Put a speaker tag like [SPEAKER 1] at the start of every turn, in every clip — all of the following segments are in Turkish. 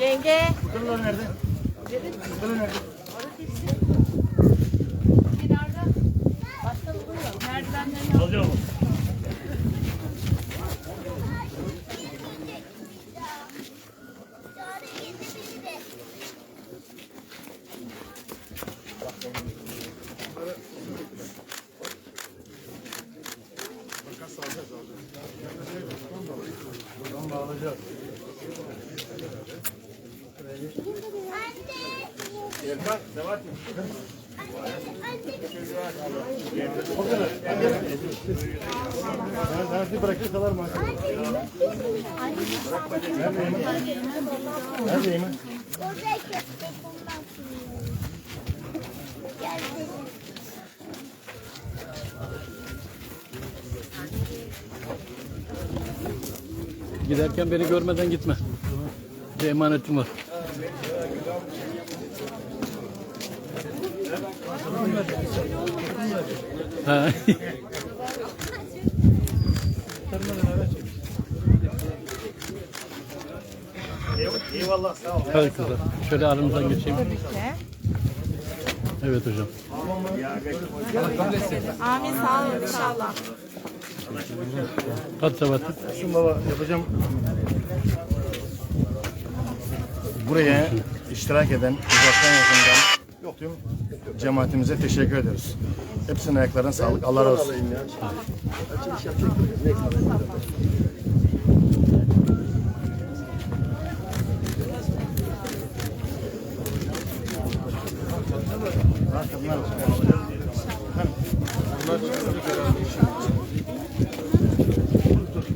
[SPEAKER 1] Yenge.
[SPEAKER 2] Kırılar nerede? Kırılar nerede?
[SPEAKER 1] Kenarda. Başka duruyor. Merdivenden
[SPEAKER 2] Alacağım. Nerede bırakırsalar mı? Neredeyim?
[SPEAKER 3] Giderken beni görmeden gitme. Bir emanetim var.
[SPEAKER 2] Eyvallah sağ ol.
[SPEAKER 3] Hadi. Şöyle aramızdan geçeyim. Evet hocam.
[SPEAKER 1] Amin sağ olun inşallah.
[SPEAKER 3] Hadi Sabahattin.
[SPEAKER 2] Şimdi baba yapacağım. Buraya iştirak eden uzaktan yakından yok diyorum. Cemaatimize teşekkür ediyoruz. Hepsinin ayaklarına sağlık. Allah razı olsun.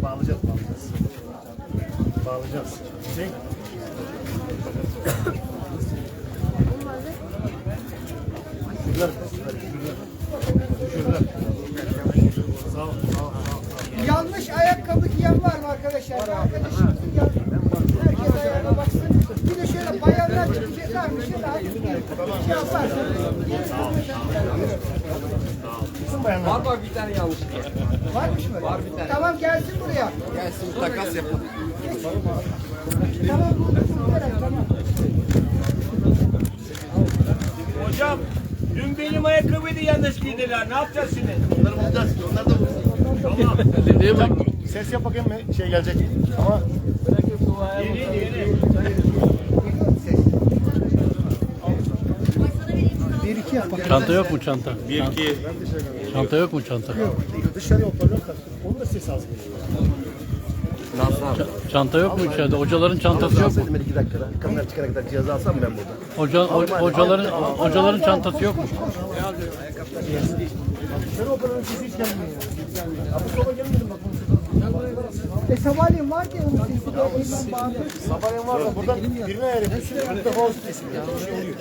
[SPEAKER 2] Bağlayacağız, bağlayacağız. Bağlayacağız. Şey, Şurada, şurada. Sağ ol, sağ ol, sağ ol.
[SPEAKER 4] Yanlış ayakkabı giyen var mı arkadaşlar? Bir arkadaşımızın yanlış. Herkes ayağına baksın. Bir de şöyle bayanlar çıkacaklarmış. Şöyle hafif bir şey yaparsan.
[SPEAKER 2] Kızım bayanlar.
[SPEAKER 5] Var var bir tane yanlış.
[SPEAKER 4] Varmış mı? Var bir tane. Tamam gelsin buraya.
[SPEAKER 5] Gelsin takas yapalım.
[SPEAKER 4] Tamam. bu taraf, Tamam.
[SPEAKER 6] Hocam dün benim ayakkabıydı yanlış giydiler. Ne yapacağız şimdi?
[SPEAKER 2] Onları bulacağız, onlar da bulsun.
[SPEAKER 3] Bak.
[SPEAKER 2] Ses yap bakayım mı? Şey gelecek. Ama
[SPEAKER 6] Yeni yeni.
[SPEAKER 4] Bir iki yap.
[SPEAKER 3] Çanta yok mu çanta? Bir iki. Çanta yok mu çanta?
[SPEAKER 2] dışarı hoparlör. Onun da ses az geliyor.
[SPEAKER 3] Ç- çanta yok mu içeride? Hocaların çantası yok mu?
[SPEAKER 7] Ben iki dakikada. Kamera çıkana kadar cihazı alsam ben burada.
[SPEAKER 3] Hoca, ho- hocaların hocaların çantası yok mu?
[SPEAKER 2] Sesi hiç gelmiyor. Abi sola gelmedim bak.
[SPEAKER 4] E sabahleyin var ki onun sesi de elinden bağlı.
[SPEAKER 2] Sabahleyin var da buradan birine ayar yapıyorsun. Bir defa olsun kesiliyor. Bir şey oluyor.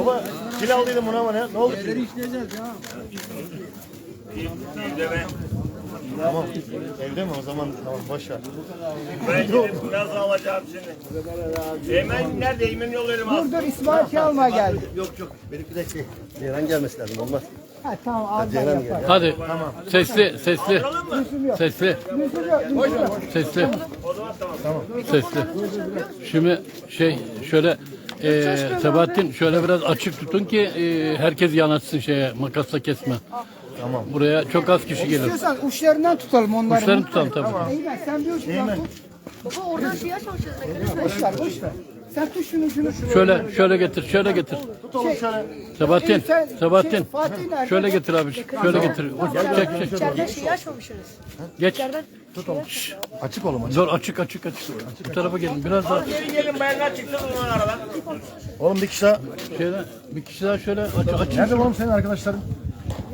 [SPEAKER 2] Baba pil aldıydım buna ama ne? Ne oldu pil?
[SPEAKER 6] Evde ben.
[SPEAKER 2] Tamam. Evde mi o zaman? Tamam boş ver.
[SPEAKER 6] Ben gidip biraz alacağım şimdi. Eymen nerede? Eymen yollarım al.
[SPEAKER 4] Dur dur İsmail almaya geldi.
[SPEAKER 7] Yok yok. Benimki de şey. Ceylan gelmesi lazım. Olmaz.
[SPEAKER 4] Ha tamam ağzından
[SPEAKER 7] Ceylan
[SPEAKER 4] yapar.
[SPEAKER 7] gel.
[SPEAKER 3] Hadi. Sesli, sesli,
[SPEAKER 4] yok.
[SPEAKER 3] sesli,
[SPEAKER 4] Lüzum yok. Lüzum yok.
[SPEAKER 3] sesli. Sesli. Şimdi şey şöyle e, Sebahattin şöyle biraz açık tutun ki e, herkes yanaşsın şeye makasla kesme. Tamam. Buraya çok az kişi gelir.
[SPEAKER 4] İstiyorsan uçlarından tutalım onları.
[SPEAKER 3] Uçlarını tutalım tabii.
[SPEAKER 4] Eymen sen bir uçtan tut.
[SPEAKER 1] Baba oradan şey açmamışız.
[SPEAKER 4] Boş ver boş ver. Sen tut şunu şunu.
[SPEAKER 3] Şöyle şöyle getir, şöyle getir.
[SPEAKER 2] Tut oğlum şöyle.
[SPEAKER 3] Sebahattin,
[SPEAKER 4] Sen- şey,
[SPEAKER 3] Sebahattin.
[SPEAKER 4] Fatih nerede?
[SPEAKER 3] Şöyle getir abi. Şöyle getir. Çek çek.
[SPEAKER 1] İçeriden şeyi açmamışız.
[SPEAKER 3] Geç.
[SPEAKER 2] Açık oğlum açık.
[SPEAKER 3] Zor açık açık açık. Bu tarafa gelin. Biraz daha
[SPEAKER 6] Gelin gelin bayanlar çıktı bunlar aradan.
[SPEAKER 2] Oğlum bir kişi daha.
[SPEAKER 3] şöyle bir kişi daha şöyle aç aç.
[SPEAKER 2] Nerede oğlum senin arkadaşların?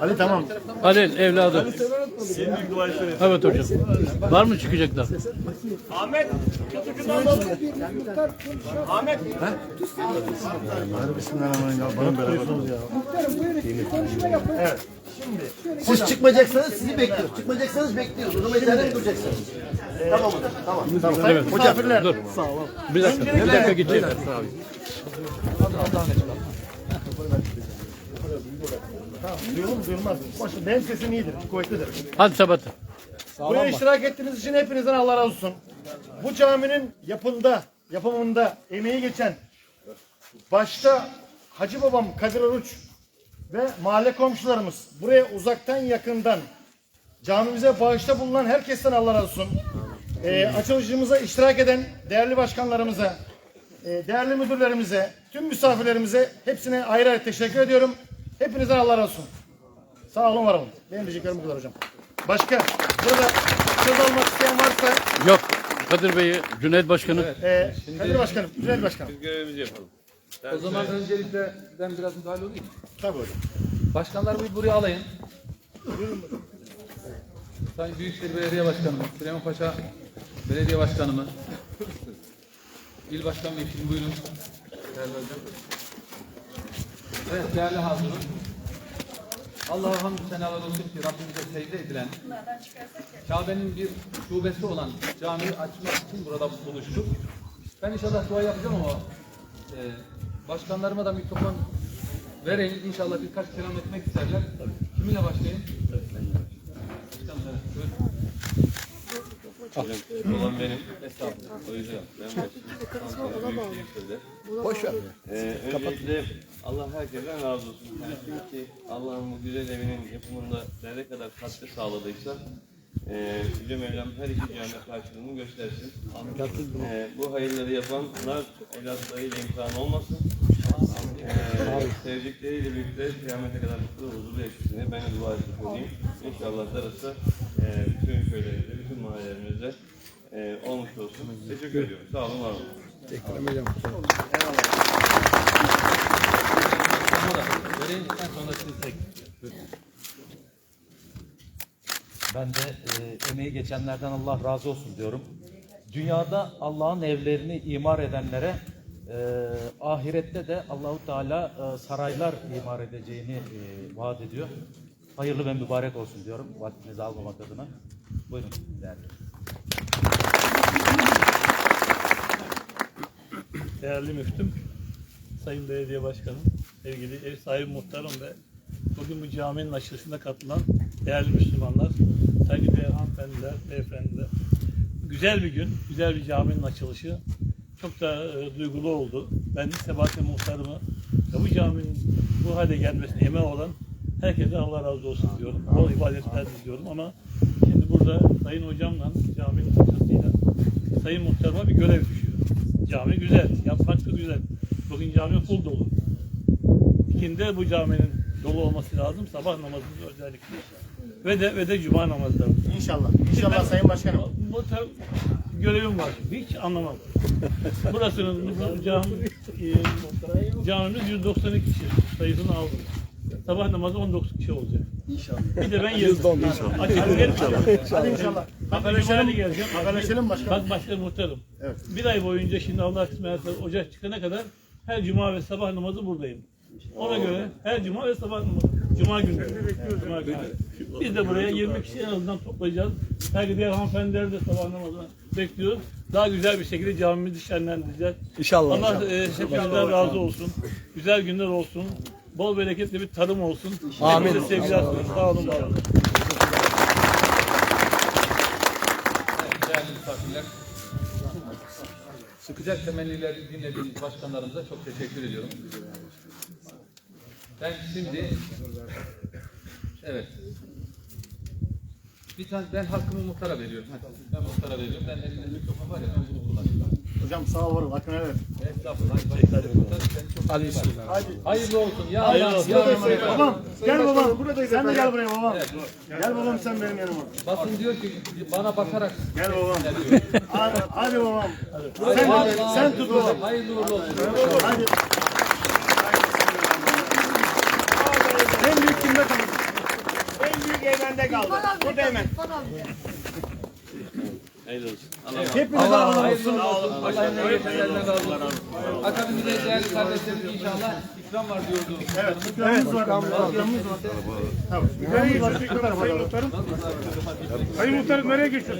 [SPEAKER 2] Ali tamam.
[SPEAKER 3] Halil evladım. Evet hocam. Var mı çıkacaklar?
[SPEAKER 6] Ahmet. Çocuk'un alalım. Ahmet.
[SPEAKER 4] Buyurun konuşma yapın.
[SPEAKER 7] Siz çıkmayacaksanız sizi bekliyoruz. Çıkmayacaksanız bekliyoruz. O zaman içeride duracaksınız. Tamam hocam. Tamam.
[SPEAKER 2] Tamam.
[SPEAKER 3] Evet.
[SPEAKER 2] Misafirler.
[SPEAKER 3] Dur. Bir dakika. Bir dakika gidecek.
[SPEAKER 2] Tamam. Duyulur mu duyulmaz mı? Boş ver, Benim sesim iyidir, kuvvetlidir.
[SPEAKER 3] Hadi Sabahattin.
[SPEAKER 2] Buraya iştirak ettiğiniz için hepinizden Allah razı olsun. Bu caminin yapında, yapımında emeği geçen başta Hacı babam Kadir Oruç ve mahalle komşularımız buraya uzaktan yakından camimize bağışta bulunan herkesten Allah razı olsun. Ee, açılışımıza iştirak eden değerli başkanlarımıza, e, değerli müdürlerimize, tüm misafirlerimize hepsine ayrı ayrı teşekkür ediyorum. Hepinizden Allah razı olsun. Sağ olun var olun. Benim diyeceklerim bu kadar hocam. Başka burada söz almak isteyen varsa
[SPEAKER 3] Yok. Kadir Bey'i, Cüneyt Başkanı.
[SPEAKER 2] e, Kadir Başkanım, Cüneyt Başkanım.
[SPEAKER 8] O zaman öncelikle ben biraz müdahale olayım.
[SPEAKER 2] Tabii hocam.
[SPEAKER 8] Başkanlar bir buraya alayın. Sayın Büyükşehir Belediye Başkanımız, Süleyman Paşa Belediye Başkanımız, İl Başkan Vekili buyurun. Değerli hocam. Evet değerli hazırım. Allah'a hamdü senalar olsun ki Rabbimize secde edilen Kabe'nin bir şubesi olan camiyi açmak için burada buluştuk. Ben inşallah dua yapacağım ama e, başkanlarıma da mikrofon vereyim. İnşallah birkaç kelam etmek isterler. Kiminle başlayayım? Başkanım, evet, buyurun.
[SPEAKER 5] Olan benim. Estağfurullah. O yüzden ben Boş ver. Ee, öncelikle Allah herkesten razı olsun. Dilerim ki Allah'ın bu güzel evinin yapımında nereye kadar katkı sağladıysa e, Yüce Mevlam her iki cihanda karşılığını göstersin. E, bu hayırları yapanlar evlatlarıyla imtihan olmasın. E, sevdikleriyle birlikte kıyamete kadar mutlu huzurlu yaşasın. Ben de dua etmiş olayım. İnşallah darısı bütün köylerimizde, bütün mahallelerimizde e, olmuş olsun. Teşekkür ediyorum. Sağ olun, var olun.
[SPEAKER 8] Siz tek.
[SPEAKER 9] Ben de e, emeği geçenlerden Allah razı olsun diyorum. Dünyada Allah'ın evlerini imar edenlere e, ahirette de Allahu Teala e, saraylar imar edeceğini e, vaat ediyor. Hayırlı ve mübarek olsun diyorum vaktinizi almamak adına. Buyurun değerli.
[SPEAKER 10] Değerli müftüm, sayın belediye başkanım, sevgili ev sahibi muhtarım ve bugün bu caminin açılışında katılan değerli Müslümanlar, saygıdeğer hanımefendiler, beyefendiler. Güzel bir gün, güzel bir caminin açılışı. Çok da e, duygulu oldu. Ben de Sebahattin muhtarımı bu caminin bu hale gelmesine emeği olan herkese Allah razı olsun diyorum. Bol ibadetler diliyorum ama şimdi burada sayın hocamla caminin açılışıyla sayın muhtarıma bir görev düşüyor. Cami güzel, yapmak da güzel. Bugün cami full dolu. İkindi bu caminin dolu olması lazım. Sabah namazında özellikle. Ve de ve de cuma namazları.
[SPEAKER 2] İnşallah. İnşallah Sayın Başkanım.
[SPEAKER 10] Bu, bu tar- görevim var. Hiç anlamam. Burasının bu cami, e, camimiz 192 kişi sayısını aldım. Sabah namazı 19 kişi olacak. İnşallah. Bir de ben yerim. İnşallah.
[SPEAKER 2] Hadi inşallah.
[SPEAKER 10] Haberleşelim. geleceğim.
[SPEAKER 2] Haberleşelim başkanım.
[SPEAKER 10] Bak başkanım muhtarım.
[SPEAKER 2] Evet.
[SPEAKER 10] Bir ay boyunca şimdi Allah kısmet ederse Ocak çıkana kadar her cuma ve sabah namazı buradayım. Ona göre her cuma ve sabah namazı. Cuma günü. Cuma günü. Biz de buraya 20 kişi en azından toplayacağız. Belki diğer hanımefendileri de sabah namazına bekliyoruz. Daha güzel bir şekilde camimizi şenlendireceğiz. İnşallah. Allah e, hepinizden razı olsun. Güzel günler olsun. Bol bereketli bir tarım olsun. Amin. Hepinize sevgiler. Sağ olun, var olun.
[SPEAKER 8] Değerli misafirler. Sıcak temennileri dinlediğiniz başkanlarımıza çok teşekkür ediyorum. Ben şimdi evet bir tane ben hakkımı muhtara veriyorum. Hadi, ben muhtara veriyorum. Ben elimde mikrofon var ya ben bunu kullanıyorum.
[SPEAKER 2] Hocam sağ ol varım. Hakkını helal et.
[SPEAKER 8] İyi bak. Hayırlı olsun. Ya
[SPEAKER 10] Hayırlı olsun.
[SPEAKER 2] Babam gel babam. Sen de gel buraya babam. Gel babam sen benim yanıma.
[SPEAKER 8] Basın diyor ki bana bakarak
[SPEAKER 2] Gel babam. Hadi, hadi babam. Sen, sen tut babam.
[SPEAKER 8] Hayırlı uğurlu olsun.
[SPEAKER 2] Hadi. En büyük kimde
[SPEAKER 6] kaldı. Tut hemen.
[SPEAKER 5] Hayırlı olsun. Allah razı olsun.
[SPEAKER 8] Hayırlı
[SPEAKER 2] olsun.
[SPEAKER 8] olsun. Allah olsun. Akabinde değerli kardeşlerim inşallah ikram var diyordu.
[SPEAKER 2] Evet, ikramımız var. İkramımız var.
[SPEAKER 6] Sayın Muhtarım. Sayın Muhtarım nereye geçiyorsun?